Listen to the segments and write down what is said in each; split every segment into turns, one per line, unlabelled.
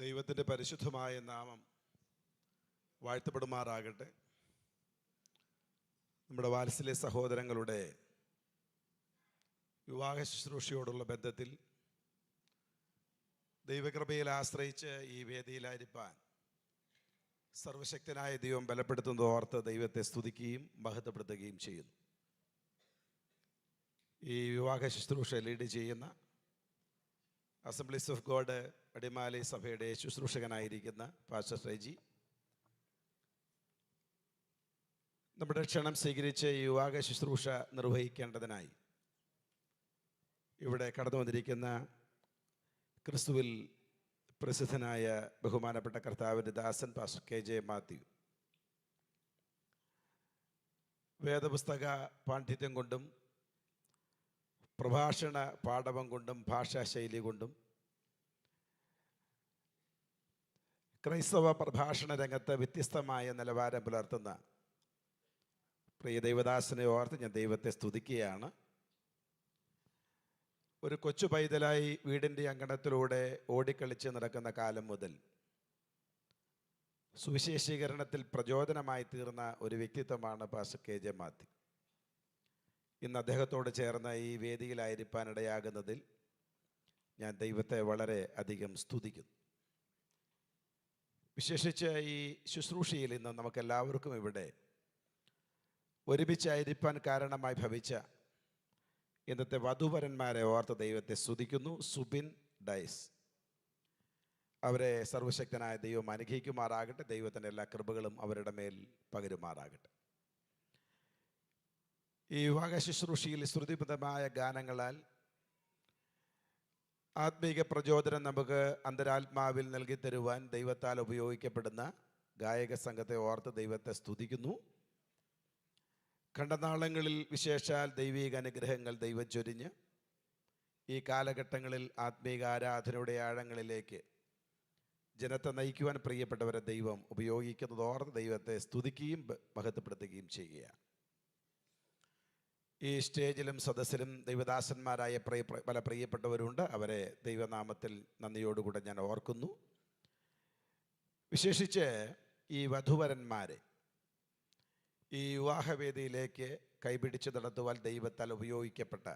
ദൈവത്തിന്റെ പരിശുദ്ധമായ നാമം വാഴ്ത്തപ്പെടുമാറാകട്ടെ. നമ്മുടെ വാത്സല്യ സഹോദരങ്ങളുടെ വിവാഹ ശുശ്രൂഷയോടുള്ള ബന്ധത്തിൽ ദൈവകൃപയിൽ ആശ്രയിച്ച് ഈ വേദിയിലായിരിക്കാൻ സർവശക്തനായ ദൈവം ബലപ്പെടുത്തുന്നത് ഓർത്ത് ദൈവത്തെ സ്തുതിക്കുകയും മഹത്വപ്പെടുത്തുകയും ചെയ്യുന്നു. ഈ വിവാഹ ശുശ്രൂഷ ലീഡ് ചെയ്യുന്ന അസംബ്ലീസ് ഓഫ് ഗോഡ് അടിമാലി സഭയുടെ ശുശ്രൂഷകനായിരിക്കുന്ന പാസ്റ്റർ റെജി നമ്മുടെ ക്ഷണം സ്വീകരിച്ച് യുവാക ശുശ്രൂഷ നിർവഹിക്കേണ്ടതിനായി ഇവിടെ കടന്നു വന്നിരിക്കുന്ന ക്രിസ്തുവിൽ പ്രസിദ്ധനായ ബഹുമാനപ്പെട്ട കർത്താവിന്റെ ദാസൻ പാസ്റ്റർ കെ ജെ മാത്യു വേദപുസ്തക പാണ്ഡിത്യം കൊണ്ടും പ്രഭാഷണ പാഠവം കൊണ്ടും ഭാഷാശൈലി കൊണ്ടും ക്രൈസ്തവ പ്രഭാഷണ രംഗത്ത് വ്യത്യസ്തമായ നിലവാരം പുലർത്തുന്ന പ്രിയ ദൈവദാസനെ ഓർത്ത് ഞാൻ ദൈവത്തെ സ്തുതിക്കുകയാണ്. ഒരു കൊച്ചു പൈതലായി വീടിന്റെ അങ്കണത്തിലൂടെ ഓടിക്കളിച്ച് നടക്കുന്ന കാലം മുതൽ സുവിശേഷീകരണത്തിൽ പ്രചോദനമായി തീർന്ന ഒരു വ്യക്തിത്വമാണ് പാസ് കെ ജെ മാത്യു. ഇന്ന് അദ്ദേഹത്തോട് ചേർന്ന ഈ വേദിയിലായിരിക്കാനിടയാകുന്നതിൽ ഞാൻ ദൈവത്തെ വളരെ അധികം സ്തുതിക്കുന്നു. വിശേഷിച്ച് ഈ ശുശ്രൂഷയിൽ ഇന്ന് നമുക്കെല്ലാവർക്കും ഇവിടെ ഒരുമിച്ചായിരിക്കാൻ കാരണമായി ഭവിച്ച ഇന്നത്തെ വധുവരന്മാരെ ഓർത്ത ദൈവത്തെ സ്തുതിക്കുന്നു. സുബിൻ ഡൈസ്. അവരെ സർവശക്തനായ ദൈവം അനുഗ്രഹിക്കുമാറാകട്ടെ. ദൈവത്തിന്റെ എല്ലാ കൃപകളും അവരുടെ മേൽ പകരുമാറാകട്ടെ. ഈ വിവാഹ ശുശ്രൂഷയിൽ ശ്രുതിബദ്ധമായ ഗാനങ്ങളാൽ ആത്മീക പ്രചോദനം നമുക്ക് അന്തരാത്മാവിൽ നൽകി തരുവാൻ ദൈവത്താൽ ഉപയോഗിക്കപ്പെടുന്ന ഗായക സംഘത്തെ ഓർത്ത് ദൈവത്തെ സ്തുതിക്കുന്നു. കണ്ടനാളങ്ങളിൽ വിശേഷാൽ ദൈവിക അനുഗ്രഹങ്ങൾ ദൈവം ചൊരിഞ്ഞ് ഈ കാലഘട്ടങ്ങളിൽ ആത്മീക ആരാധനയുടെ ആഴങ്ങളിലേക്ക് ജനത്തെ നയിക്കുവാൻ പ്രിയപ്പെട്ടവരെ ദൈവം ഉപയോഗിക്കുന്നത് ഓർത്ത് ദൈവത്തെ സ്തുതിക്കുകയും മഹത്വപ്പെടുത്തുകയും ചെയ്യുകയാണ്. ഈ സ്റ്റേജിലും സദസ്സിലും ദൈവദാസന്മാരായ പ്രിയ പല പ്രിയപ്പെട്ടവരുണ്ട്. അവരെ ദൈവനാമത്തിൽ നന്ദിയോടുകൂടെ ഞാൻ ഓർക്കുന്നു. വിശേഷിച്ച് ഈ വധുവരന്മാരെ ഈ വിവാഹവേദിയിലേക്ക് കൈപിടിച്ച് നടത്തുവാൻ ദൈവത്താൽ ഉപയോഗിക്കപ്പെട്ട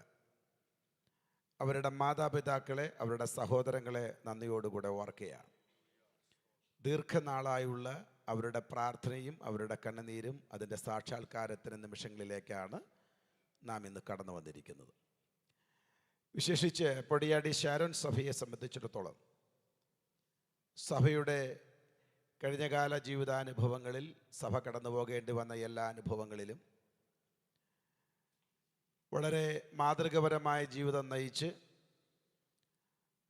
അവരുടെ മാതാപിതാക്കളെ അവരുടെ സഹോദരങ്ങളെ നന്ദിയോടുകൂടെ ഓർക്കുകയാണ്. ദീർഘനാളായുള്ള അവരുടെ പ്രാർത്ഥനയും അവരുടെ കണ്ണുനീരും അതിന്റെ സാക്ഷാത്കാരത്തിന് നിമിഷങ്ങളിലേക്കാണ് നാം ഇന്ന് കടന്നു വന്നിരിക്കുന്നത്. വിശേഷിച്ച് പൊടിയാടി ഷാരോൺ സഭയെ സംബന്ധിച്ചിടത്തോളം സഭയുടെ കഴിഞ്ഞകാല ജീവിതാനുഭവങ്ങളിൽ സഭ കടന്നു പോകേണ്ടി വന്ന എല്ലാ അനുഭവങ്ങളിലും വളരെ മാതൃകപരമായ ജീവിതം നയിച്ച്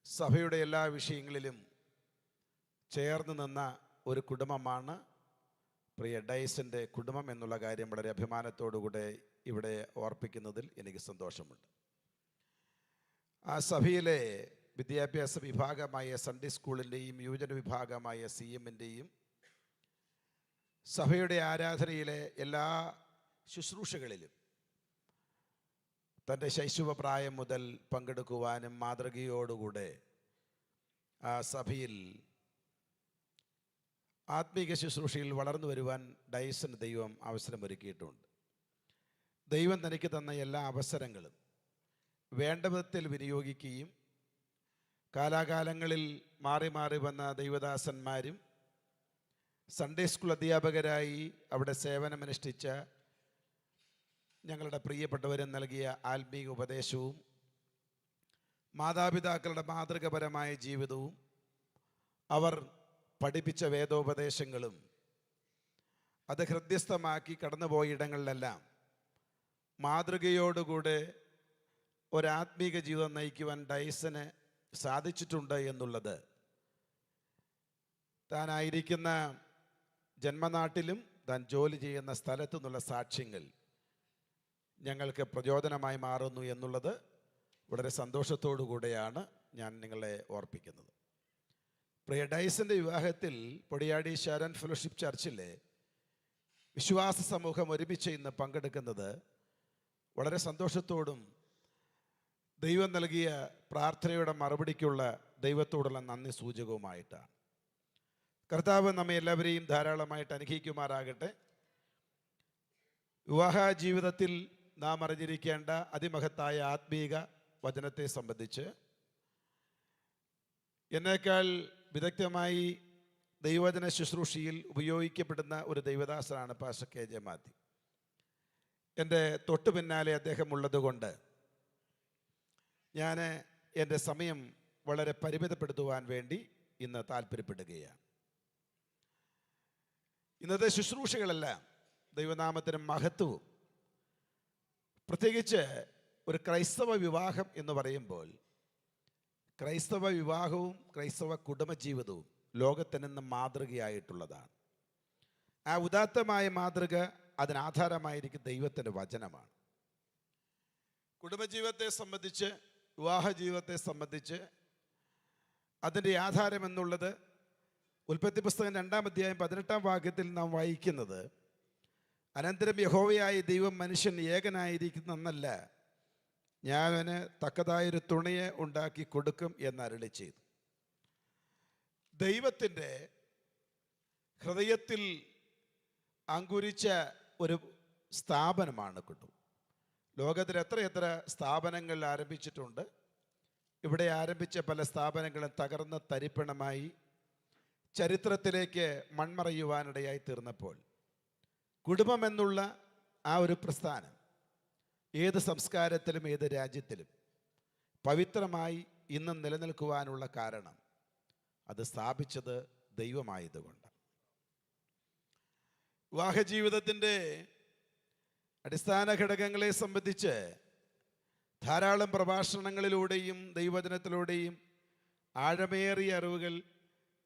സഭയുടെ എല്ലാ വിഷയങ്ങളിലും ചേർന്ന് നിന്ന ഒരു കുടുംബമാണ് പ്രിയ ഡൈസിന്റെ കുടുംബം എന്നുള്ള കാര്യം വളരെ അഭിമാനത്തോടുകൂടെ ഇവിടെ ഓർപ്പിക്കുന്നതിൽ എനിക്ക് സന്തോഷമുണ്ട്. ആ സഭയിലെ വിദ്യാഭ്യാസ വിഭാഗമായ സൺഡേ സ്കൂളിന്റെയും യുവജന വിഭാഗമായ സി എമ്മിന്റെയും സഭയുടെ ആരാധനയിലെ എല്ലാ ശുശ്രൂഷകളിലും തന്റെ ശൈശവപ്രായം മുതൽ പങ്കെടുക്കുവാനും മാതൃകയോടുകൂടെ ആ സഭയിൽ ആത്മീക ശുശ്രൂഷയിൽ വളർന്നു വരുവാൻ ഡൈസന് ദൈവം അവസരമൊരുക്കിയിട്ടുണ്ട് ദൈവം തനിക്ക് തന്ന എല്ലാ അവസരങ്ങളും വേണ്ട വിധത്തിൽ വിനിയോഗിക്കുകയും കാലാകാലങ്ങളിൽ മാറി മാറി വന്ന ദൈവദാസന്മാരും സൺഡേ സ്കൂൾ അധ്യാപകരായി അവിടെ സേവനമനുഷ്ഠിച്ച ഞങ്ങളുടെ പ്രിയപ്പെട്ടവരും നൽകിയ ആത്മീക ഉപദേശവും മാതാപിതാക്കളുടെ മാതൃകപരമായ ജീവിതവും അവർ പഠിപ്പിച്ച വേദോപദേശങ്ങളും അത് ഹൃദ്യസ്ഥമാക്കി കടന്നുപോയ ഇടങ്ങളിലെല്ലാം മാതൃകയോടുകൂടെ ഒരാത്മീക ജീവിതം നയിക്കുവാൻ ഡൈസന് സാധിച്ചിട്ടുണ്ട് എന്നുള്ളത്. താനായിരിക്കുന്ന ജന്മനാട്ടിലും താൻ ജോലി ചെയ്യുന്ന സ്ഥലത്തു നിന്നുള്ള സാക്ഷ്യങ്ങൾ ഞങ്ങൾക്ക് പ്രചോദനമായി മാറുന്നു എന്നുള്ളത് വളരെ സന്തോഷത്തോടു കൂടെയാണ് ഞാൻ നിങ്ങളെ ഓർപ്പിക്കുന്നത്. പ്രിയ ഡൈസിന്റെ വിവാഹത്തിൽ പൊടിയാടി ഷാരൻ ഫെലോഷിപ്പ് ചർച്ചിലെ വിശ്വാസ സമൂഹം ഒരുമിച്ച് ഇന്ന് പങ്കെടുക്കുന്നത് വളരെ സന്തോഷത്തോടും ദൈവം നൽകിയ പ്രാർത്ഥനയുടെ മറുപടിക്കുള്ള ദൈവത്തോടുള്ള നന്ദി സൂചകവുമായിട്ടാണ്. കർത്താവ് നമ്മെ എല്ലാവരെയും ധാരാളമായിട്ട് അനുഗ്രഹിക്കുമാറാകട്ടെ. വിവാഹ ജീവിതത്തിൽ നാം അറിഞ്ഞിരിക്കേണ്ട അതിമഹത്തായ ആത്മീക വചനത്തെ സംബന്ധിച്ച് എന്നേക്കാൾ വിദഗ്ധമായി ദൈവജന ശുശ്രൂഷയിൽ ഉപയോഗിക്കപ്പെടുന്ന ഒരു ദൈവദാസനാണ് പാഷ കെ ജെ മാത്യു. എന്റെ തൊട്ടു പിന്നാലെ അദ്ദേഹം ഉള്ളതുകൊണ്ട് ഞാൻ എന്റെ സമയം വളരെ പരിമിതപ്പെടുത്തുവാൻ വേണ്ടി ഇന്ന് താല്പര്യപ്പെടുകയാണ് ഇന്നത്തെ ശുശ്രൂഷകളെല്ലാം ദൈവനാമത്തിനും മഹത്വവും. പ്രത്യേകിച്ച് ഒരു ക്രൈസ്തവ വിവാഹം എന്ന് പറയുമ്പോൾ ക്രൈസ്തവ വിവാഹവും ക്രൈസ്തവ കുടുംബജീവിതവും ലോകത്തിനെന്ന് മാതൃകയായിട്ടുള്ളതാണ്. ആ ഉദാത്തമായ മാതൃക അതിനാധാരമായിരിക്കും ദൈവത്തിന്റെ വചനമാണ്. കുടുംബജീവിതത്തെ സംബന്ധിച്ച് വിവാഹ ജീവിതത്തെ സംബന്ധിച്ച് അതിന്റെ ആധാരം എന്നുള്ളത് ഉൽപ്പത്തി പുസ്തകം രണ്ടാം അധ്യായം പതിനെട്ടാം വാക്യത്തിൽ നാം വായിക്കുന്നത് അനന്തരം യഹോവയായ ദൈവം മനുഷ്യൻ ഏകനായിരിക്കുന്നല്ല ഞാൻ അവന് തക്കതായൊരു തുണയെ ഉണ്ടാക്കി കൊടുക്കും എന്ന് അരളി ചെയ്തു. ദൈവത്തിന്റെ ഹൃദയത്തിൽ അങ്കുരിച്ച ഒരു സ്ഥാപനമാണ് കുടുംബം ലോകത്തിൽ എത്രയെത്ര സ്ഥാപനങ്ങൾ ആരംഭിച്ചിട്ടുണ്ട്. ഇവിടെ ആരംഭിച്ച പല സ്ഥാപനങ്ങളും തകർന്ന തരിപ്പണമായി ചരിത്രത്തിലേക്ക് മൺമറയുവാനിടയായി തീർന്നപ്പോൾ കുടുംബമെന്നുള്ള ആ ഒരു പ്രസ്ഥാനം ഏത് സംസ്കാരത്തിലും ഏത് രാജ്യത്തിലും പവിത്രമായി ഇന്നും നിലനിൽക്കുവാനുള്ള കാരണം അത് സ്ഥാപിച്ചത് ദൈവമായതുകൊണ്ട്. വിവാഹ ജീവിതത്തിന്റെ അടിസ്ഥാന ഘടകങ്ങളെ സംബന്ധിച്ച് ധാരാളം പ്രഭാഷണങ്ങളിലൂടെയും ദൈവചനത്തിലൂടെയും ആഴമേറിയ അറിവുകൾ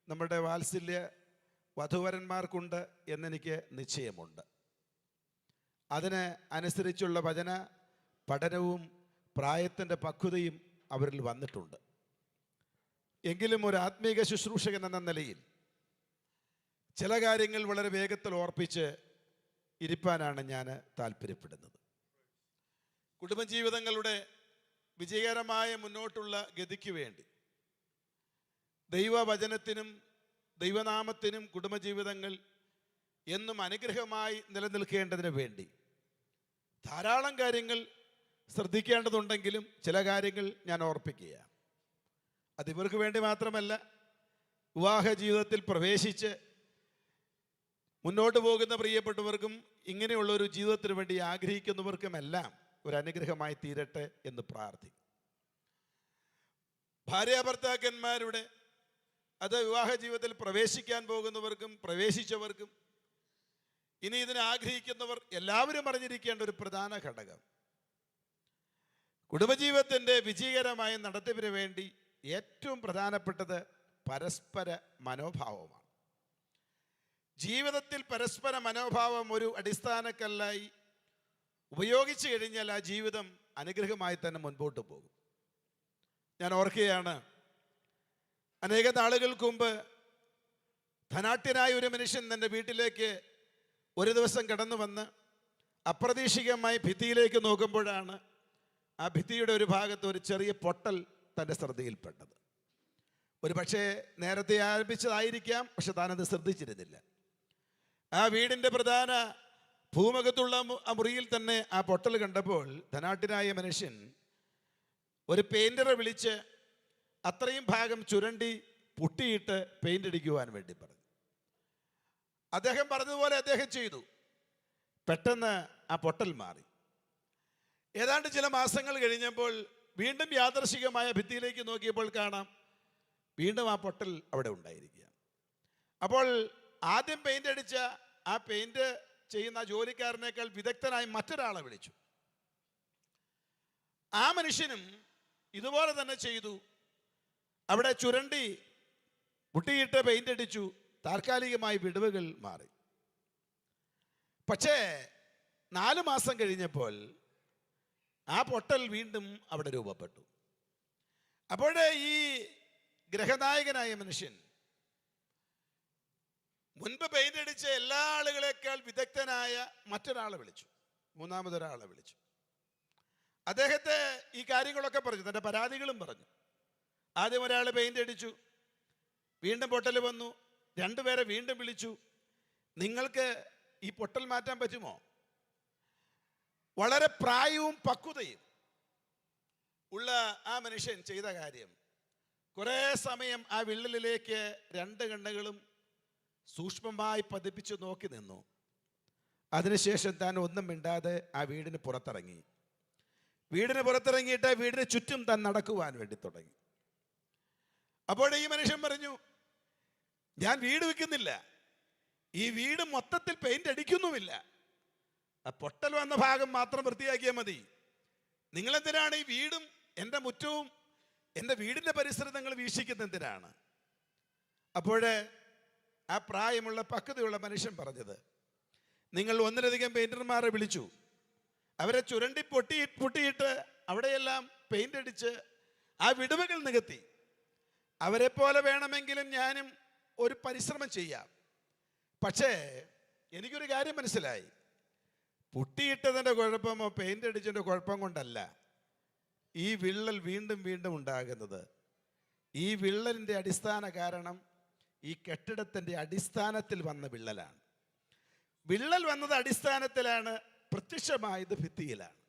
നമ്മുടെ വാത്സല്യ വധുവരന്മാർക്കുണ്ട് എന്നെനിക്ക് നിശ്ചയമുണ്ട്. അതിന് അനുസരിച്ചുള്ള വചന പഠനവും പ്രായത്തിന്റെ പക്വതയും അവരിൽ വന്നിട്ടുണ്ട്. എങ്കിലും ഒരു ആത്മീക ശുശ്രൂഷകൻ എന്ന നിലയിൽ ചില കാര്യങ്ങൾ വളരെ വേഗത്തിൽ ഓർപ്പിച്ച് ഇരിപ്പാനാണ് ഞാൻ താല്പര്യപ്പെടുന്നത്. കുടുംബജീവിതങ്ങളുടെ വിജയകരമായ മുന്നോട്ടുള്ള ഗതിക്ക് വേണ്ടി ദൈവവചനത്തിനും ദൈവനാമത്തിനും കുടുംബജീവിതങ്ങൾ എന്നും അനുഗ്രഹമായി നിലനിൽക്കേണ്ടതിന് വേണ്ടി ധാരാളം കാര്യങ്ങൾ ശ്രദ്ധിക്കേണ്ടതുണ്ടെങ്കിലും ചില കാര്യങ്ങൾ ഞാൻ ഓർപ്പിക്കുക. അത് ഇവർക്ക് വേണ്ടി മാത്രമല്ല വിവാഹ ജീവിതത്തിൽ പ്രവേശിച്ച് മുന്നോട്ട് പോകുന്ന പ്രിയപ്പെട്ടവർക്കും ഇങ്ങനെയുള്ള ഒരു ജീവിതത്തിന് വേണ്ടി ആഗ്രഹിക്കുന്നവർക്കുമെല്ലാം ഒരു അനുഗ്രഹമായി തീരട്ടെ എന്ന് പ്രാർത്ഥിക്കും ഭാര്യാഭർത്താക്കന്മാരുടെ അത് വിവാഹ ജീവിതത്തിൽ പ്രവേശിക്കാൻ പോകുന്നവർക്കും പ്രവേശിച്ചവർക്കും ഇനി ഇതിനെ ആഗ്രഹിക്കുന്നവർ എല്ലാവരും അറിഞ്ഞിരിക്കേണ്ട ഒരു പ്രധാന ഘടകം. കുടുംബജീവിതത്തിന്റെ വിജയകരമായ നടത്തിപ്പിന് വേണ്ടി ഏറ്റവും പ്രധാനപ്പെട്ടത് പരസ്പര മനോഭാവമാണ്. ജീവിതത്തിൽ പരസ്പര മനോഭാവം ഒരു അടിസ്ഥാനക്കല്ലായി ഉപയോഗിച്ചു കഴിഞ്ഞാൽ ആ ജീവിതം അനുഗ്രഹമായി തന്നെ മുൻപോട്ട് പോകും. ഞാൻ ഓർക്കുകയാണ് അനേക നാളുകൾക്ക് മുമ്പ് ധനാട്യനായ ഒരു മനുഷ്യൻ എന്റെ വീട്ടിലേക്ക് ഒരു ദിവസം കടന്നു വന്ന് അപ്രതീക്ഷിതമായി ഭിത്തിയിലേക്ക് നോക്കുമ്പോഴാണ് ആ ഭിത്തിയുടെ ഒരു ഭാഗത്ത് ഒരു ചെറിയ പൊട്ടൽ തന്റെ ശ്രദ്ധയിൽപ്പെട്ടത്. ഒരു പക്ഷേ നേരത്തെ ആരംഭിച്ചതായിരിക്കാം പക്ഷെ താനത് ശ്രദ്ധിച്ചിരുന്നില്ല. ആ വീടിന്റെ പ്രധാന ഭൂമുഖത്തുള്ള ആ മുറിയിൽ തന്നെ ആ പൊട്ടൽ കണ്ടപ്പോൾ ധനാട്ടിനായ മനുഷ്യൻ ഒരു പെയിന്ററെ വിളിച്ച് അത്രയും ഭാഗം ചുരണ്ടി പൊട്ടിയിട്ട് പെയിന്റ് അടിക്കുവാൻ വേണ്ടി പറഞ്ഞു. അദ്ദേഹം പറഞ്ഞതുപോലെ അദ്ദേഹം ചെയ്തു. പെട്ടെന്ന് ആ പൊട്ടൽ മാറി. ഏതാണ്ട് ചില മാസങ്ങൾ കഴിഞ്ഞപ്പോൾ വീണ്ടും യാദർശികമായ ഭിത്തിയിലേക്ക് നോക്കിയപ്പോൾ കാണാം വീണ്ടും ആ പൊട്ടൽ അവിടെ ഉണ്ടായിരിക്കുക അപ്പോൾ ആദ്യം പെയിന്റ് അടിച്ച ആ പെയിന്റ് ചെയ്യുന്ന ജോലിക്കാരനേക്കാൾ വിദഗ്ധനായി മറ്റൊരാളെ വിളിച്ചു. ആ മനുഷ്യനും ഇതുപോലെ തന്നെ ചെയ്തു. അവിടെ ചുരണ്ടി മുട്ടിയിട്ട് പെയിന്റ് അടിച്ചു. താൽക്കാലികമായി വിടവുകൾ മാറി. പക്ഷേ നാല് മാസം കഴിഞ്ഞപ്പോൾ ആ പൊട്ടൽ വീണ്ടും അവിടെ രൂപപ്പെട്ടു. അപ്പോഴേ ഈ ഗ്രഹനായകനായ മനുഷ്യൻ മുൻപ് പെയിന്റടിച്ച എല്ലാ ആളുകളെക്കാൾ വിദഗ്ധനായ മറ്റൊരാളെ വിളിച്ചു. മൂന്നാമതൊരാളെ വിളിച്ചു. അദ്ദേഹത്തെ ഈ കാര്യങ്ങളൊക്കെ പറഞ്ഞു തന്റെ പരാതികളും പറഞ്ഞു. ആദ്യം ഒരാൾ പെയിന്റ് അടിച്ചു വീണ്ടും പൊട്ടൽ വന്നു രണ്ടുപേരെ വീണ്ടും വിളിച്ചു. നിങ്ങൾക്ക് ഈ പൊട്ടൽ മാറ്റാൻ പറ്റുമോ? വളരെ പ്രായവും പക്വതയും ഉള്ള ആ മനുഷ്യൻ ചെയ്ത കാര്യം. കുറേ സമയം ആ വിള്ളലിലേക്ക് രണ്ട് കണ്ണുകളും സൂക്ഷ്മമായി പതിപ്പിച്ചു നോക്കി നിന്നു. അതിനുശേഷം താൻ ഒന്നും മിണ്ടാതെ ആ വീടിന് പുറത്തിറങ്ങി. വീടിന് പുറത്തിറങ്ങിയിട്ട് വീടിന് ചുറ്റും താൻ നടക്കുവാൻ വേണ്ടി തുടങ്ങി. അപ്പോൾ ഈ മനുഷ്യൻ പറഞ്ഞു ഞാൻ വീട് വെക്കുന്നില്ല. ഈ വീട് മൊത്തത്തിൽ പെയിന്റ് അടിക്കുന്നുമില്ല. ആ പൊട്ടൽ വന്ന ഭാഗം മാത്രം വൃത്തിയാക്കിയാൽ മതി. നിങ്ങളെന്തിനാണ് ഈ വീടും എന്റെ മുറ്റവും എന്റെ വീടിന്റെ പരിസരം നിങ്ങൾ വീക്ഷിക്കുന്ന എന്തിനാണ്? അപ്പോഴ് ആ പ്രായമുള്ള പക്വതയുള്ള മനുഷ്യൻ പറഞ്ഞത്. നിങ്ങൾ ഒന്നിലധികം പെയിന്റർമാരെ വിളിച്ചു. അവരെ ചുരണ്ടി പൊട്ടി പൊട്ടിയിട്ട് അവിടെയെല്ലാം പെയിന്റ് അടിച്ച് ആ വിടവുകൾ നികത്തി. അവരെ പോലെ വേണമെങ്കിലും ഞാനും ഒരു പരിശ്രമം ചെയ്യാം. പക്ഷേ എനിക്കൊരു കാര്യം മനസ്സിലായി. പൊട്ടിയിട്ടതിന്റെ കുഴപ്പമോ പെയിന്റ് അടിച്ചതിന്റെ കുഴപ്പം കൊണ്ടല്ല. ഈ വിള്ളൽ വീണ്ടും വീണ്ടും ഉണ്ടാകുന്നത്. ഈ വിള്ളലിന്റെ അടിസ്ഥാന കാരണം ഈ കെട്ടിടത്തിന്റെ അടിസ്ഥാനത്തിൽ വന്ന വിള്ളലാണ്. വിള്ളൽ വന്നത് അടിസ്ഥാനത്തിലാണ് പ്രത്യക്ഷമായത് ഭിത്തിയിലാണ്.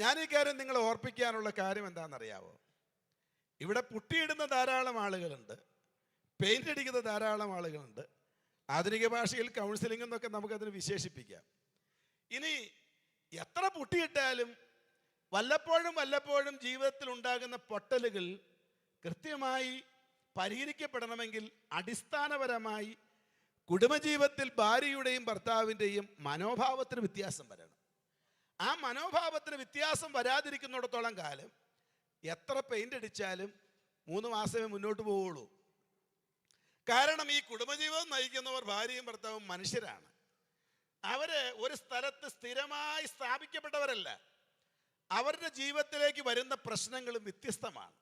ഞാൻ ഈ കാര്യം നിങ്ങളെ ഓർപ്പിക്കാനുള്ള കാര്യം എന്താണെന്നറിയാവോ? ഇവിടെ പുട്ടിയിടുന്ന ധാരാളം ആളുകളുണ്ട് പെയിന്റ് അടിക്കുന്ന ധാരാളം ആളുകളുണ്ട്. ആധുനിക ഭാഷയിൽ കൗൺസിലിംഗ് എന്നൊക്കെ നമുക്കതിന് വിശേഷിപ്പിക്കാം. ഇനി എത്ര പൊട്ടിയിട്ടാലും വല്ലപ്പോഴും വല്ലപ്പോഴും ജീവിതത്തിൽ ഉണ്ടാകുന്ന പൊട്ടലുകൾ കൃത്യമായി പരിഹരിക്കപ്പെടണമെങ്കിൽ അടിസ്ഥാനപരമായി കുടുംബജീവിതത്തിൽ ഭാര്യയുടെയും ഭർത്താവിന്റെയും മനോഭാവത്തിന് വ്യത്യാസം വരണം. ആ മനോഭാവത്തിന് വ്യത്യാസം വരാതിരിക്കുന്നിടത്തോളം കാലം എത്ര പെയിന്റ് അടിച്ചാലും മൂന്ന് മാസമേ മുന്നോട്ട് പോവുള്ളൂ. കാരണം ഈ കുടുംബജീവിതം നയിക്കുന്നവർ ഭാര്യയും ഭർത്താവും മനുഷ്യരാണ്. അവർ ഒരു സ്ഥലത്ത് സ്ഥിരമായി സ്ഥാപിക്കപ്പെട്ടവരല്ല. അവരുടെ ജീവിതത്തിലേക്ക് വരുന്ന പ്രശ്നങ്ങളും വ്യത്യസ്തമാണ്.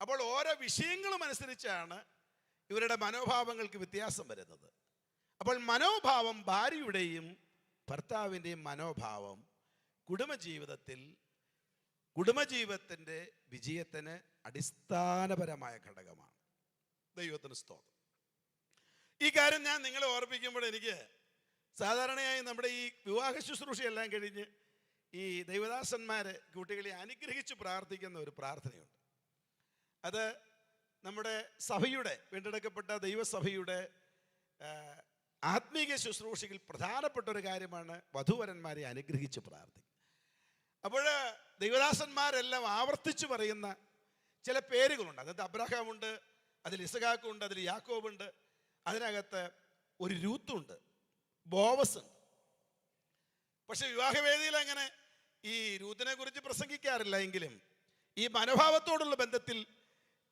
അപ്പോൾ ഓരോ വിഷയങ്ങളും അനുസരിച്ചാണ് ഇവരുടെ മനോഭാവങ്ങൾക്ക് വ്യത്യാസം വരുന്നത്. അപ്പോൾ മനോഭാവം ഭാര്യയുടെയും ഭർത്താവിന്റെയും മനോഭാവം കുടുംബജീവിതത്തിൽ കുടുംബജീവിതത്തിന്റെ വിജയത്തിന് അടിസ്ഥാനപരമായ ഘടകമാണ്. ദൈവത്തിന് സ്തോത്രം. ഈ കാര്യം ഞാൻ നിങ്ങളെ ഓർപ്പിക്കുമ്പോൾ എനിക്ക് സാധാരണയായി നമ്മുടെ ഈ വിവാഹ ശുശ്രൂഷയെല്ലാം കഴിഞ്ഞ് ഈ ദൈവദാസന്മാരെ കുട്ടികളെ അനുഗ്രഹിച്ച് പ്രാർത്ഥിക്കുന്ന ഒരു പ്രാർത്ഥനയുണ്ട്. അത് നമ്മുടെ സഭയുടെ വീണ്ടെടുക്കപ്പെട്ട ദൈവസഭയുടെ ആത്മീക ശുശ്രൂഷയിൽ പ്രധാനപ്പെട്ട ഒരു കാര്യമാണ് വധുവരന്മാരെ അനുഗ്രഹിച്ച് പ്രാർത്ഥിക്കുക. അപ്പോൾ ദൈവദാസന്മാരെല്ലാം ആവർത്തിച്ച് പറയുന്ന ചില പേരുകളുണ്ട്. അതായത് അബ്രഹാമുണ്ട് അതിൽ ഇസഹാക്കുണ്ട് അതിൽ യാക്കോബുണ്ട് അതിനകത്ത് ഒരു രൂത്തുണ്ട്. ബോവസ് പക്ഷെ വിവാഹവേദിയിൽ അങ്ങനെ ഈ രൂത്തിനെ കുറിച്ച് പ്രസംഗിക്കാറില്ല എങ്കിലും ഈ മനോഭാവത്തോടുള്ള ബന്ധത്തിൽ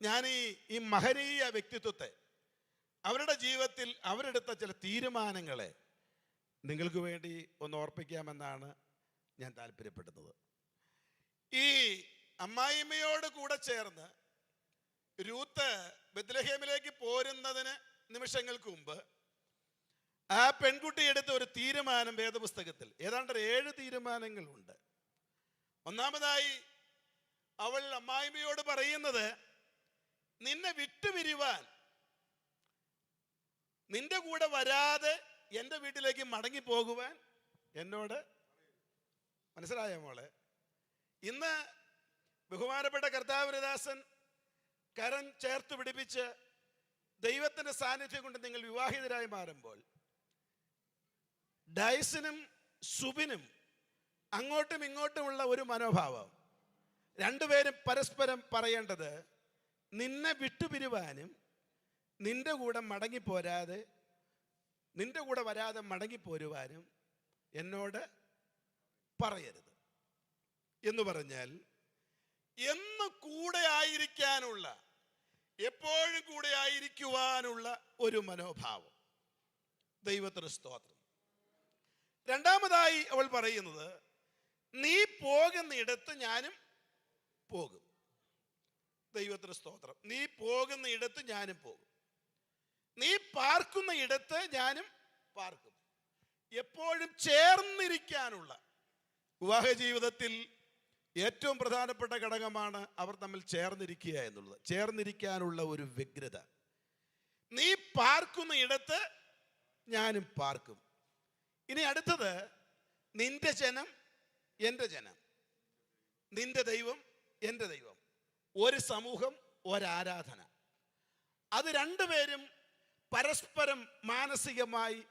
ഞാൻ ഈ ഈ മഹനീയ വ്യക്തിത്വത്തെ അവരുടെ ജീവിതത്തിൽ അവരെടുത്ത ചില തീരുമാനങ്ങളെ നിങ്ങൾക്ക് വേണ്ടി ഒന്ന് ഓർപ്പിക്കാമെന്നാണ് ഞാൻ താല്പര്യപ്പെടുന്നത്. ഈ അമ്മായിമ്മയോട് കൂടെ ചേർന്ന് രൂത്ത് ബദ്ലഹേമിലേക്ക് പോരുന്നതിന് നിമിഷങ്ങൾക്ക് മുമ്പ് ആ പെൺകുട്ടി എടുത്ത ഒരു തീരുമാനം വേദപുസ്തകത്തിൽ. ഏതാണ്ട് ഒരു ഏഴ് തീരുമാനങ്ങളുണ്ട്. ഒന്നാമതായി അവൾ അമ്മായിമ്മയോട് പറയുന്നത് നിന്നെ വിട്ടുപിരിവാൻ നിന്റെ കൂടെ വരാതെ എന്റെ വീട്ടിലേക്ക് മടങ്ങി പോകുവാൻ എന്നോട് മനസ്സിലായ മോളെ? ഇന്ന് ബഹുമാനപ്പെട്ട കർത്താവരദാസൻ കരം ചേർത്ത് പിടിപ്പിച്ച് ദൈവത്തിന്റെ സാന്നിധ്യം കൊണ്ട് നിങ്ങൾ വിവാഹിതരായി മാറുമ്പോൾ ഡൈസിനും സുബിനും അങ്ങോട്ടും ഇങ്ങോട്ടുമുള്ള ഒരു മനോഭാവം. രണ്ടുപേരും പരസ്പരം പറയേണ്ടത് നിന്നെ വിട്ടുപിരിവാനും നിന്റെ കൂടെ മടങ്ങിപ്പോരാതെ നിന്റെ കൂടെ വരാതെ മടങ്ങിപ്പോരുവാനും എന്നോട് പറയരുത്. എന്ന് പറഞ്ഞാൽ എന്ന് കൂടെ ആയിരിക്കാനുള്ള എപ്പോഴും കൂടെ ആയിരിക്കുവാനുള്ള ഒരു മനോഭാവം. ദൈവത്തിന് സ്തോത്രം. രണ്ടാമതായി അവൾ പറയുന്നത് നീ പോകുന്നിടത്ത് ഞാനും പോകും. ദൈവത്തിന് സ്തോത്രം. നീ പോകുന്നിടത്ത് ഞാനും പോകും. നീ പാർക്കുന്ന ഇടത്ത് ഞാനും പാർക്കും. എപ്പോഴും ചേർന്നിരിക്കാനുള്ള വിവാഹ ജീവിതത്തിൽ ഏറ്റവും പ്രധാനപ്പെട്ട ഘടകമാണ് അവർ തമ്മിൽ ചേർന്നിരിക്കുക എന്നുള്ളത്. ചേർന്നിരിക്കാനുള്ള ഒരു വ്യഗ്രത.
നീ പാർക്കുന്ന ഇടത്ത് ഞാനും പാർക്കും. ഇനി അടുത്തത് നിന്റെ ജനം എന്റെ ജനം. നിന്റെ ദൈവം എന്റെ ദൈവം. ഒരു സമൂഹം ഒരാരാധന. അത് രണ്ടുപേരും പരസ്പരം മാനസികമായി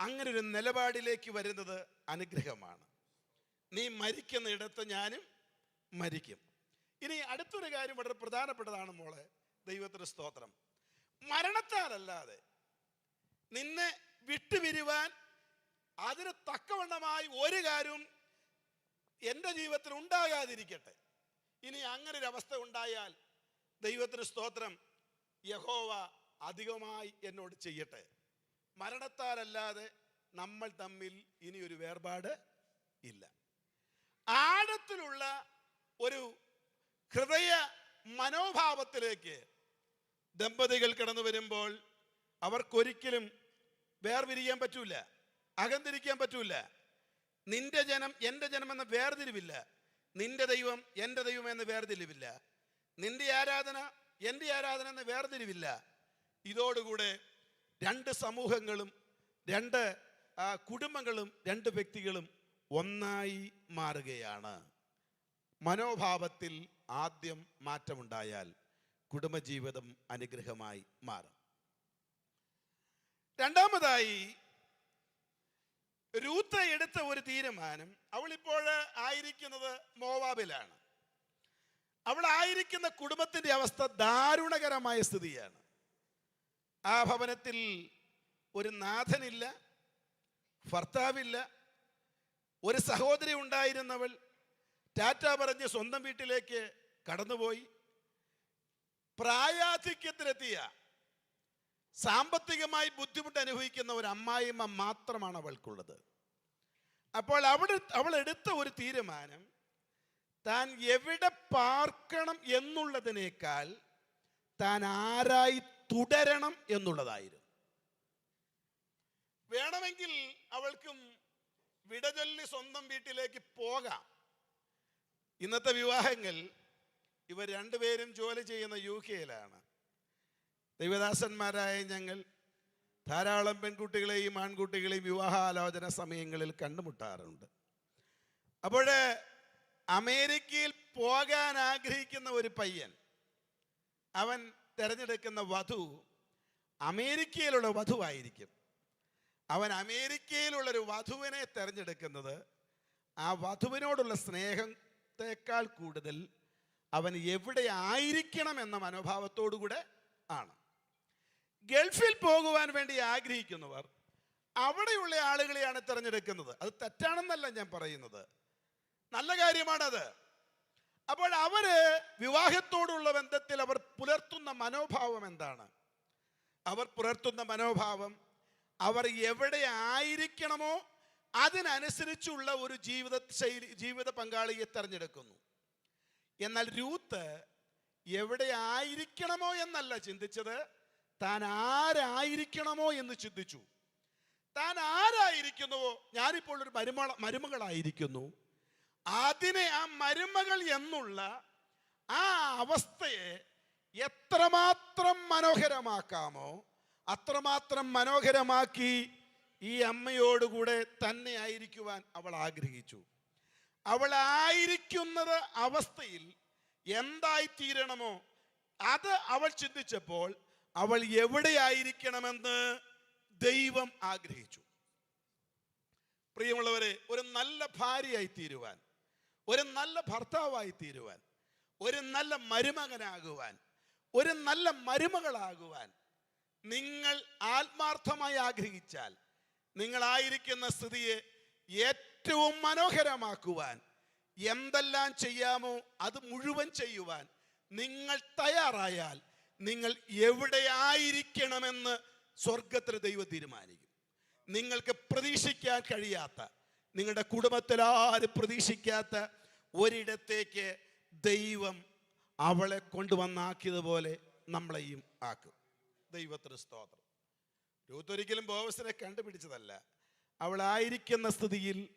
അങ്ങനെ ഒരു നിലപാടിലേക്ക് വരുന്നത് അനുഗ്രഹമാണ്. നീ മരിക്കുന്ന ഇടത്ത് ഞാനും മരിക്കും. ഇനി അടുത്തൊരു കാര്യം വളരെ പ്രധാനപ്പെട്ടതാണ് മോളെ ദൈവത്തിന് സ്തോത്രം. മരണത്താലല്ലാതെ നിന്നെ വിട്ടുപിരിവാൻ അതിന് തക്കവണ്ണമായി ഒരു കാര്യവും എന്റെ ജീവിതത്തിൽ ഉണ്ടാകാതിരിക്കട്ടെ. ഇനി അങ്ങനെ ഒരു അവസ്ഥ ഉണ്ടായാൽ ദൈവത്തിന് സ്തോത്രം. യഹോവ അധികമായി എന്നോട് ചെയ്യട്ടെ. മരണത്താലല്ലാതെ നമ്മൾ തമ്മിൽ ഇനി ഒരു വേർപാട് ഇല്ല. ആഴത്തിലുള്ള ഒരു ഹൃദയ മനോഭാവത്തിലേക്ക് ദമ്പതികൾ കടന്നു വരുമ്പോൾ അവർക്കൊരിക്കലും വേർപിരിയാൻ പറ്റൂല. അകന്തിരിക്കാൻ പറ്റൂല. നിന്റെ ജനം എന്റെ ജനം എന്ന വേർതിരിവില്ല. നിന്റെ ദൈവം എന്റെ ദൈവം എന്ന വേർതിരിവില്ല. നിന്റെ ആരാധന എന്റെ ആരാധന എന്ന വേർതിരിവില്ല. ഇതോടുകൂടെ രണ്ട് സമൂഹങ്ങളും രണ്ട് കുടുംബങ്ങളും രണ്ട് വ്യക്തികളും ഒന്നായി മാറുകയാണ്. മനോഭാവത്തിൽ ആദ്യം മാറ്റമുണ്ടായാൽ കുടുംബജീവിതം അനുഗ്രഹമായി മാറും. രണ്ടാമതായി രൂത്ത എടുത്ത ഒരു തീരുമാനം അവൾ ഇപ്പോൾ ആയിരിക്കുന്നത് മോവാബിലാണ്. അവൾ ആയിരിക്കുന്ന കുടുംബത്തിന്റെ അവസ്ഥ ദാരുണകരമായ സ്ഥിതിയാണ്. ആ ഭവനത്തിൽ ഒരു നാഥനില്ല ഭർത്താവില്ല ഒരു സഹോദരി ഉണ്ടായിരുന്നവൾ ടാറ്റ പറഞ്ഞ് സ്വന്തം വീട്ടിലേക്ക് കടന്നുപോയി പ്രായാധിക്യത്തിലെത്തിയ സാമ്പത്തികമായി ബുദ്ധിമുട്ട് അനുഭവിക്കുന്ന ഒരു അമ്മായിമ്മ മാത്രമാണ് അവൾക്കുള്ളത്. അപ്പോൾ അവിടെ അവൾ എടുത്ത ഒരു തീരുമാനം താൻ എവിടെ പാർക്കണം എന്നുള്ളതിനേക്കാൾ താൻ ആരായി തുടരണം എന്നുള്ളതായിരുന്നു. വേണമെങ്കിൽ അവൾക്കും വിടചൊല്ലി സ്വന്തം വീട്ടിലേക്ക് പോകാം. ഇന്നത്തെ വിവാഹങ്ങൾ ഇവർ രണ്ടുപേരും ജോലി ചെയ്യുന്ന യു കെയിലാണ്. ദൈവദാസന്മാരായ ഞങ്ങൾ ധാരാളം പെൺകുട്ടികളെയും ആൺകുട്ടികളെയും വിവാഹാലോചന സമയങ്ങളിൽ കണ്ടുമുട്ടാറുണ്ട്. അപ്പോൾ അമേരിക്കയിൽ പോകാൻ ആഗ്രഹിക്കുന്ന ഒരു പയ്യൻ അവൻ തിരഞ്ഞെടുക്കുന്ന വധു അമേരിക്കയിലുള്ള വധുവായിരിക്കും. അവൻ അമേരിക്കയിലുള്ളൊരു വധുവിനെ തിരഞ്ഞെടുക്കുന്നത് ആ വധുവിനോടുള്ള സ്നേഹത്തെക്കാൾ കൂടുതൽ അവൻ എവിടെ ആയിരിക്കണം എന്ന മനോഭാവത്തോടു കൂടെ ആണ്. ഗൾഫിൽ പോകുവാൻ വേണ്ടി ആഗ്രഹിക്കുന്നവർ അവിടെയുള്ള ആളുകളെയാണ് തിരഞ്ഞെടുക്കുന്നത്. അത് തെറ്റാണെന്നല്ല ഞാൻ പറയുന്നത്. നല്ല കാര്യമാണത്. അപ്പോൾ അവർ വിവാഹത്തോടുള്ള ബന്ധത്തിൽ അവർ പുലർത്തുന്ന മനോഭാവം എന്താണ്? അവർ പുലർത്തുന്ന മനോഭാവം അവർ എവിടെ ആയിരിക്കണമോ അതിനനുസരിച്ചുള്ള ഒരു ജീവിത ശൈലി ജീവിത പങ്കാളിയെ തിരഞ്ഞെടുക്കുന്നു. എന്നാൽ രൂത്ത് എവിടെ ആയിരിക്കണമോ എന്നല്ല ചിന്തിച്ചത്. താൻ ആരായിരിക്കണമോ എന്ന് ചിന്തിച്ചു. താൻ ആരായിരിക്കുന്നുവോ? ഞാനിപ്പോൾ ഒരു മരുമള മരുമകളായിരിക്കുന്നു. അതിനെ ആ മരുമകൾ എന്നുള്ള ആ അവസ്ഥയെ എത്രമാത്രം മനോഹരമാക്കാമോ അത്രമാത്രം മനോഹരമാക്കി ഈ അമ്മയോടുകൂടെ തന്നെ ആയിരിക്കുവാൻ അവൾ ആഗ്രഹിച്ചു. അവൾ ആയിരിക്കുന്നത് അവസ്ഥയിൽ എന്തായിത്തീരണമോ അത് അവൾ ചിന്തിച്ചപ്പോൾ അവൾ എവിടെയായിരിക്കണമെന്ന് ദൈവം ആഗ്രഹിച്ചു. പ്രിയമുള്ളവരെ ഒരു നല്ല ഭാര്യയായി തീരുവാൻ ഒരു നല്ല ഭർത്താവായി തീരുവാൻ ഒരു നല്ല മരുമകനാകുവാൻ ഒരു നല്ല മരുമകളാകുവാൻ നിങ്ങൾ ആത്മാർത്ഥമായി ആഗ്രഹിച്ചാൽ നിങ്ങളായിരിക്കുന്ന സ്ഥിതിയെ ഏറ്റവും മനോഹരമാക്കുവാൻ എന്തെല്ലാം ചെയ്യാമോ അത് മുഴുവൻ ചെയ്യുവാൻ നിങ്ങൾ തയ്യാറായാൽ നിങ്ങൾ എവിടെ ആയിരിക്കണമെന്ന് സ്വർഗത്തിൽ ദൈവം തീരുമാനിക്കും. നിങ്ങൾക്ക് പ്രതീക്ഷിക്കാൻ കഴിയാത്ത നിങ്ങളുടെ കുടുംബത്തിൽ ആരും പ്രതീക്ഷിക്കാത്ത ഒരിടത്തേക്ക് ദൈവം അവളെ കൊണ്ടുവന്നാക്കിയതുപോലെ നമ്മളെയും ആക്കും. ദൈവത്തിന് സ്തോത്രം. രൂത്തൊരിക്കലും ബോവസിനെ കണ്ടുപിടിച്ചതല്ല. അവളായിരിക്കുന്ന സ്ഥിതിയിൽ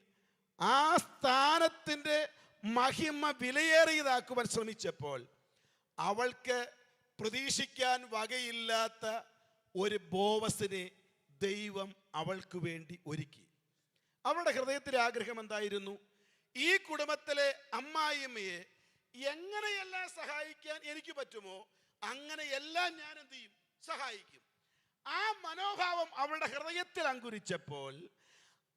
ആ സ്ഥാനത്തിന്റെ മഹിമ വിലയേറിയതാക്കുവാൻ ശ്രമിച്ചപ്പോൾ അവൾക്ക് പ്രതീക്ഷിക്കാൻ വകയില്ലാത്ത ഒരു ബോവസിനെ ദൈവം അവൾക്ക് വേണ്ടി ഒരുക്കി. അവളുടെ ഹൃദയത്തിലെ ആഗ്രഹം എന്തായിരുന്നു? ഈ കുടുംബത്തിലെ അമ്മായിയമ്മയെ എങ്ങനെയെല്ലാം സഹായിക്കാൻ എനിക്ക് പറ്റുമോ അങ്ങനെയെല്ലാം ഞാൻ എന്ത് ചെയ്യും? സഹായിക്കും. ആ മനോഭാവം അവളുടെ ഹൃദയത്തിൽ അങ്കുരിച്ചപ്പോൾ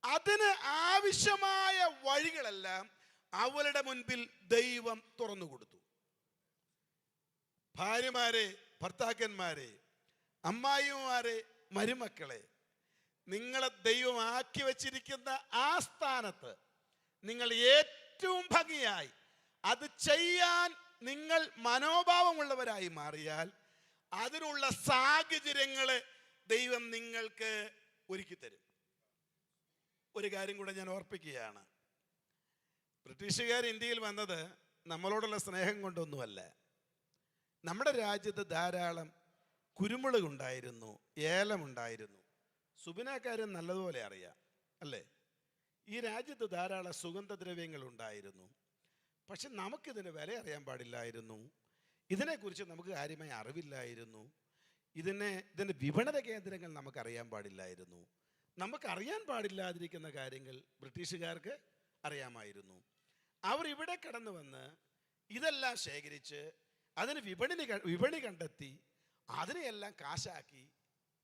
അതിന് ആവശ്യമായ വഴികളെല്ലാം അവളുടെ മുൻപിൽ ദൈവം തുറന്നു കൊടുത്തു ഭാര്യമാരെ ഭർത്താക്കന്മാരെ അമ്മായിമാരെ മരുമക്കളെ നിങ്ങളെ ദൈവം ആക്കി വച്ചിരിക്കുന്ന ആ സ്ഥാനത്ത് നിങ്ങൾ ഏറ്റവും ഭംഗിയായി അത് ചെയ്യാൻ നിങ്ങൾ മനോഭാവമുള്ളവരായി മാറിയാൽ അതിനുള്ള സാഹചര്യങ്ങളെ ദൈവം നിങ്ങൾക്ക് ഒരുക്കി തരും. ഒരു കാര്യം കൂടെ ഞാൻ ഓർപ്പിക്കുകയാണ്. ബ്രിട്ടീഷുകാർ ഇന്ത്യയിൽ വന്നത് നമ്മളോടുള്ള സ്നേഹം കൊണ്ടൊന്നുമല്ല. നമ്മുടെ രാജ്യത്ത് ധാരാളം കുരുമുളക് ഉണ്ടായിരുന്നു ഏലമുണ്ടായിരുന്നു. സുബിനാക്കാരും നല്ലതുപോലെ അറിയാം അല്ലേ? ഈ രാജ്യത്ത് ധാരാളം സുഗന്ധദ്രവ്യങ്ങൾ ഉണ്ടായിരുന്നു പക്ഷെ നമുക്കിതിന് വില അറിയാൻ പാടില്ലായിരുന്നു. ഇതിനെക്കുറിച്ച് നമുക്ക് കാര്യമായി അറിവില്ലായിരുന്നു. ഇതിനെ ഇതിന്റെ വിപണന കേന്ദ്രങ്ങൾ നമുക്കറിയാൻ പാടില്ലായിരുന്നു. നമുക്കറിയാൻ പാടില്ലാതിരിക്കുന്ന കാര്യങ്ങൾ ബ്രിട്ടീഷുകാർക്ക് അറിയാമായിരുന്നു. അവർ ഇവിടെ കടന്നു വന്ന് ഇതെല്ലാം ശേഖരിച്ച് അതിന് വിപണി വിപണി കണ്ടെത്തി അതിനെയെല്ലാം കാശാക്കി.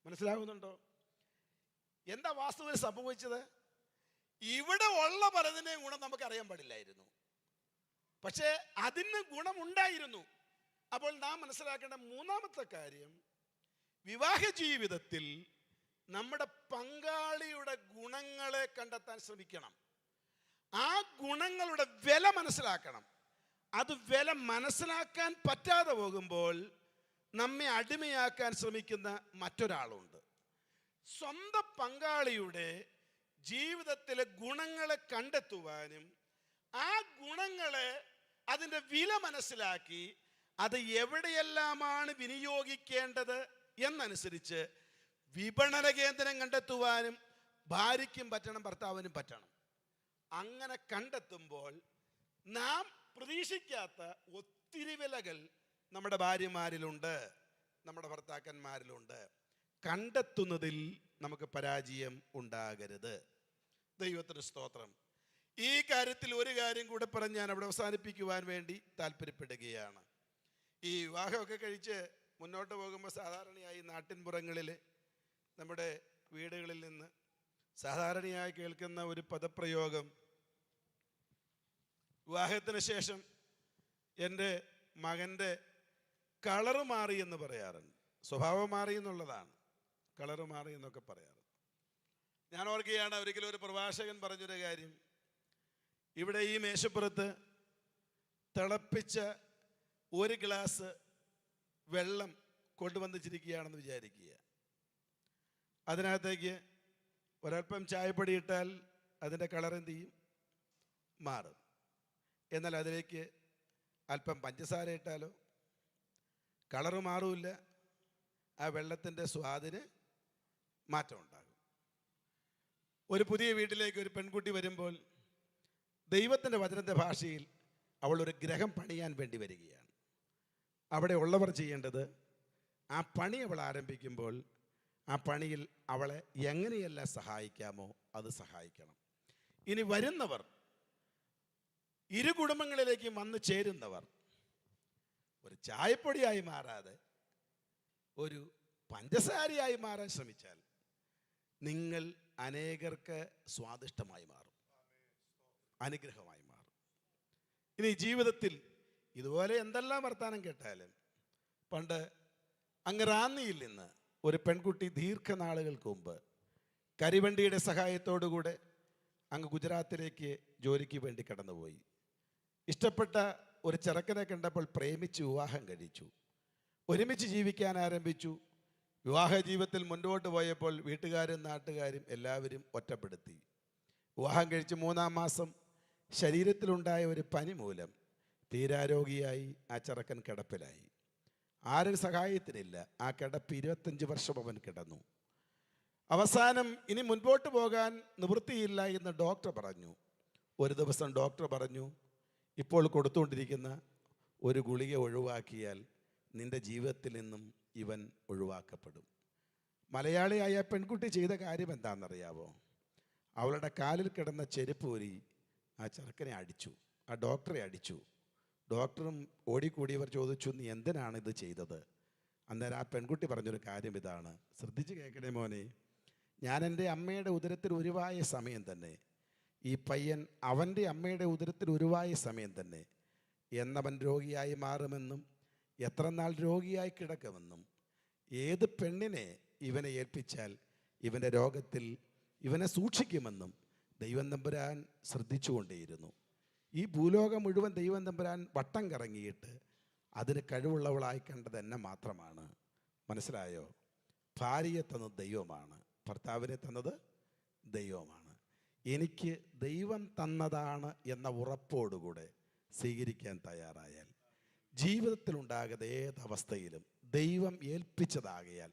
മനസ്സിലാകുന്നുണ്ടോ? എന്താ വാസ്തുവിൽ സംഭവിച്ചത്? ഇവിടെ ഉള്ള പലതിന്റെയും ഗുണം നമുക്ക് അറിയാൻ പാടില്ലായിരുന്നു. പക്ഷേ അതിന് ഗുണമുണ്ടായിരുന്നു. അപ്പോൾ നാം മനസ്സിലാക്കേണ്ട മൂന്നാമത്തെ കാര്യം വിവാഹ ജീവിതത്തിൽ നമ്മുടെ പങ്കാളിയുടെ ഗുണങ്ങളെ കണ്ടെത്താൻ ശ്രമിക്കണം. ആ ഗുണങ്ങളുടെ വില മനസ്സിലാക്കണം. അത് വില മനസ്സിലാക്കാൻ പറ്റാതെ പോകുമ്പോൾ നമ്മെ അടിമയാക്കാൻ ശ്രമിക്കുന്ന മറ്റൊരാളുണ്ട്. സ്വന്തം പങ്കാളിയുടെ ജീവിതത്തിലെ ഗുണങ്ങളെ കണ്ടെത്തുവാനും ആ ഗുണങ്ങളെ അതിന്റെ വില മനസ്സിലാക്കി അത് എവിടെയെല്ലാമാണ് വിനിയോഗിക്കേണ്ടത് എന്നനുസരിച്ച് വിപണന കേന്ദ്രം കണ്ടെത്തുവാനും ഭാര്യയ്ക്കും പറ്റണം ഭർത്താവിനും പറ്റണം. അങ്ങനെ കണ്ടെത്തുമ്പോൾ നാം പ്രതീക്ഷിക്കാത്ത ഒത്തിരി വിലകൾ നമ്മുടെ ഭാര്യമാരിലുണ്ട് നമ്മുടെ ഭർത്താക്കന്മാരിലുണ്ട്. കണ്ടെത്തുന്നതിൽ നമുക്ക് പരാജയം ഉണ്ടാകരുത്. ദൈവത്തിന് സ്തോത്രം. ഈ കാര്യത്തിൽ ഒരു കാര്യം കൂടെ പറഞ്ഞ് ഞാൻ അവിടെ അവസാനിപ്പിക്കുവാൻ വേണ്ടി താല്പര്യപ്പെടുകയാണ്. ഈ വിവാഹമൊക്കെ കഴിച്ച് മുന്നോട്ട് പോകുമ്പോൾ സാധാരണയായി നാട്ടിൻപുറങ്ങളിൽ നമ്മുടെ വീടുകളിൽ നിന്ന് സാധാരണയായി കേൾക്കുന്ന ഒരു പദപ്രയോഗം വിവാഹത്തിന് ശേഷം എന്റെ മകന്റെ കളറ് മാറി എന്ന് പറയാറുണ്ട്. സ്വഭാവം മാറി എന്നുള്ളതാണ്. കളറ് മാറി എന്നൊക്കെ പറയാറുണ്ട്. ഞാൻ ഓർക്കുകയാണ് ഒരിക്കലും ഒരു പ്രഭാഷകൻ പറഞ്ഞൊരു കാര്യം. ഇവിടെ ഈ മേശപ്പുറത്ത് തിളപ്പിച്ച ഒരു ഗ്ലാസ് വെള്ളം കൊണ്ടുവന്നിച്ചിരിക്കുകയാണെന്ന് വിചാരിക്കുക. അതിനകത്തേക്ക് ഒരൽപ്പം ചായപ്പൊടി ഇട്ടാൽ അതിന്റെ കളർ എന്ത് ചെയ്യും? മാറും. എന്നാൽ അതിലേക്ക് അല്പം പഞ്ചസാര ഇട്ടാലോ? കളറ് മാറില്ല. ആ വെള്ളത്തിന്റെ സ്വാദിന് മാറ്റം ഉണ്ടാകും. ഒരു പുതിയ വീട്ടിലേക്ക് ഒരു പെൺകുട്ടി വരുമ്പോൾ ദൈവത്തിന്റെ വചനത്തെ ഭാഷയിൽ അവൾ ഒരു ഗ്രഹം പണിയാൻ വേണ്ടി വരികയാണ്. അവിടെ ഉള്ളവർ ചെയ്യേണ്ടത് ആ പണി അവൾ ആരംഭിക്കുമ്പോൾ ആ പണിയിൽ അവളെ എങ്ങനെയെല്ലാം സഹായിക്കാമോ അത് സഹായിക്കണം. ഇനി വരുന്നവർ ഇരു കുടുംബങ്ങളിലേക്കും വന്നു ചേരുന്നവർ ഒരു ചായപ്പൊടിയായി മാറാതെ ഒരു പഞ്ചസാരയായി മാറാൻ ശ്രമിച്ചാൽ നിങ്ങൾ അനേകർക്ക് സ്വാദിഷ്ടമായി മാറും. അനുഗ്രഹമായി മാറും. ഇനി ജീവിതത്തിൽ ഇതുപോലെ എന്തെല്ലാം വർത്തമാനം കേട്ടാലും പണ്ട് അങ്ങ് റാന്നിയിൽ നിന്ന് ഒരു പെൺകുട്ടി ദീർഘനാളുകൾക്ക് മുമ്പ് കരിവണ്ടിയുടെ സഹായത്തോടുകൂടെ അങ്ങ് ഗുജറാത്തിലേക്ക് ജോലിക്ക് വേണ്ടി കടന്നുപോയി. ഇഷ്ടപ്പെട്ട ഒരു ചെറുക്കനെ കണ്ടപ്പോൾ പ്രേമിച്ച് വിവാഹം കഴിച്ചു. ഒരുമിച്ച് ജീവിക്കാൻ ആരംഭിച്ചു. വിവാഹ ജീവിതത്തിൽ മുൻപോട്ട് പോയപ്പോൾ വീട്ടുകാരും നാട്ടുകാരും എല്ലാവരും ഒറ്റപ്പെടുത്തി. വിവാഹം കഴിച്ച് മൂന്നാം മാസം ശരീരത്തിലുണ്ടായ ഒരു പനി മൂലം തീരാരോഗിയായി ആ ചെറുക്കൻ കിടപ്പിലായി. ആരും സഹായത്തിനില്ല. ആ കിടപ്പ് ഇരുപത്തഞ്ച് വർഷം അവൻ കിടന്നു. അവസാനം ഇനി മുൻപോട്ട് പോകാൻ നിവൃത്തിയില്ല എന്ന് ഡോക്ടർ പറഞ്ഞു. ഒരു ദിവസം ഡോക്ടർ പറഞ്ഞു ഇപ്പോൾ കൊടുത്തുകൊണ്ടിരിക്കുന്ന ഒരു ഗുളിക ഒഴിവാക്കിയാൽ നിന്റെ ജീവിതത്തിൽ നിന്നും ഇവൻ ഒഴിവാക്കപ്പെടും. മലയാളിയായ പെൺകുട്ടി ചെയ്ത കാര്യം എന്താണെന്നറിയാവോ? അവളുടെ കാലിൽ കിടന്ന ചെരുപ്പ് ഊരി ആ ചെറുക്കനെ അടിച്ചു ആ ഡോക്ടറെ അടിച്ചു. ഡോക്ടറും ഓടിക്കൂടിയവർ ചോദിച്ചു നീ എന്തിനാണ് ഇത് ചെയ്തത്? അന്നേരം ആ പെൺകുട്ടി പറഞ്ഞൊരു കാര്യം ഇതാണ്. ശ്രദ്ധിച്ച് കേൾക്കണേ മോനെ ഞാൻ എന്റെ അമ്മയുടെ ഉദരത്തിൽ ഉരുവായ സമയം തന്നെ ഈ പയ്യൻ അവന്റെ അമ്മയുടെ ഉദരത്തിൽ ഉരുവായ സമയം തന്നെ എന്നവൻ രോഗിയായി മാറുമെന്നും എത്ര നാൾ രോഗിയായി കിടക്കുമെന്നും ഏത് പെണ്ണിനെ ഇവനെ ഏൽപ്പിച്ചാൽ ഇവന്റെ രോഗത്തിൽ ഇവനെ സൂക്ഷിക്കുമെന്നും ദൈവം തമ്പുരാൻ ശ്രദ്ധിച്ചുകൊണ്ടേയിരുന്നു. ഈ ഭൂലോകം മുഴുവൻ ദൈവം തമ്പുരാൻ വട്ടം കറങ്ങിയിട്ട് അതിന് കഴിവുള്ളവളായി കണ്ടത് എന്നെ മാത്രമാണ്. മനസ്സിലായോ? ഭാര്യയെ തന്നത് ദൈവമാണ്. ഭർത്താവിനെ തന്നത് ദൈവമാണ്. എനിക്ക് ദൈവം തന്നതാണ് എന്ന ഉറപ്പോടുകൂടെ സ്വീകരിക്കാൻ തയ്യാറായാൽ ജീവിതത്തിലുണ്ടാകുന്ന ഏതവസ്ഥയിലും ദൈവം ഏൽപ്പിച്ചതാകയാൽ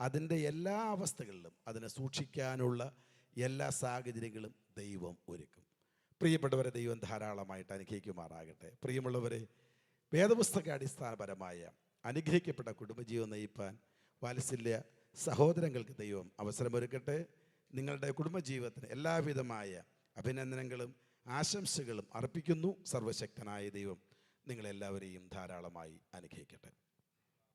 അതിന്റെ എല്ലാ അവസ്ഥകളിലും അതിനെ സൂക്ഷിക്കാനുള്ള എല്ലാ സാഹചര്യങ്ങളും ദൈവം ഒരുക്കും. പ്രിയപ്പെട്ടവരെ ദൈവം ധാരാളമായിട്ട് അനുഗ്രഹിക്കുമാറാകട്ടെ. പ്രിയമുള്ളവരെ വേദപുസ്തക അടിസ്ഥാനപരമായ അനുഗ്രഹിക്കപ്പെട്ട കുടുംബജീവൻ നയിപ്പാൻ വാത്സല്യ സഹോദരങ്ങൾക്ക് ദൈവം അവസരമൊരുക്കട്ടെ. നിങ്ങളുടെ കുടുംബജീവിതത്തിന് എല്ലാവിധമായ അഭിനന്ദനങ്ങളും ആശംസകളും അർപ്പിക്കുന്നു സർവശക്തനായ ദൈവം. നിങ്ങളെല്ലാവരെയും ധാരാളമായി അനുഗ്രഹിക്കട്ടെ.